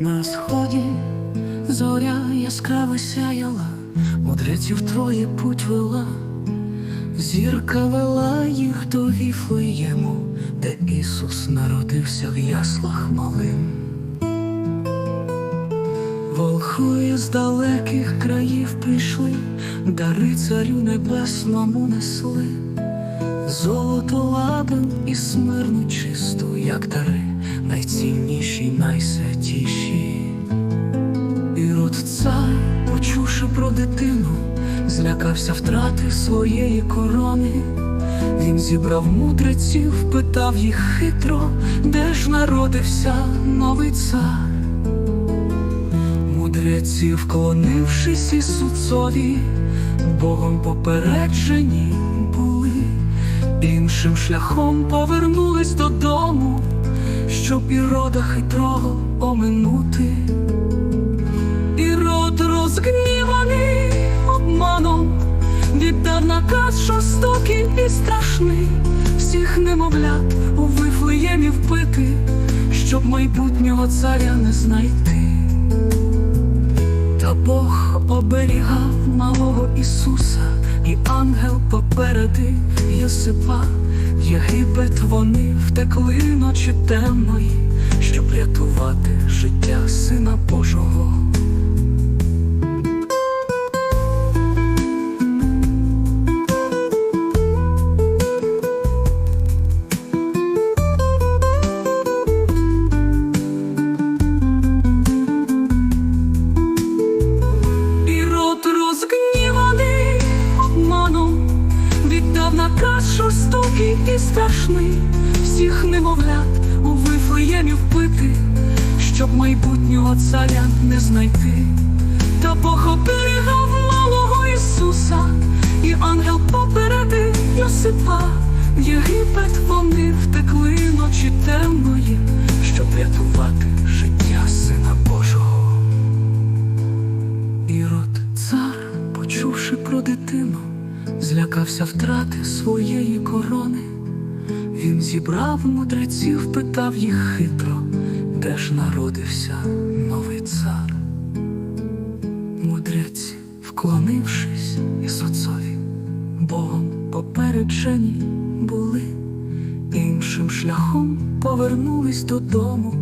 На сході зоря яскраво сяяла, мудреців троє путь вела, зірка вела їх до Віфлеєму, де Ісус народився в яслах малим. Волхує з далеких країв прийшли, дари царю небесному несли, золото ладан і смирну чисту, як дари, найцінніші, найсвятіші. Цар, почувши про дитину, злякався втрати своєї корони. Він зібрав мудреців, питав їх хитро, де ж народився новий цар. Мудреці, вклонившись Ісуцові, Богом попереджені були, іншим шляхом повернулись додому, щоб ірода хитрого оминути. Ірод розгніваний обманом, віддав наказ жорстокий і страшний, всіх немовлят у вифлеємі вбити, щоб майбутнього царя не знайти. Та Бог оберігав малого Ісуса, і ангел попередив Йосипа. Єгипет вони втекли ночі темної, щоб рятувати життя Сина Божого. Жорстокий і страшний, всіх немовлят у вифлеємі вбити, щоб майбутнього царя не знайти. Та Бог оберігав малого Ісуса, і ангел попередив Йосипа. В Єгипет вони втекли ночі темної, щоб рятувати життя Сина Божого. Ірод, цар, почувши про дитину, злякався втрати своєї корони. Він зібрав мудреців, питав їх хитро, де ж народився новий цар. Мудреці, вклонившись Ісуцові, Богом попереджені були, іншим шляхом повернулись додому,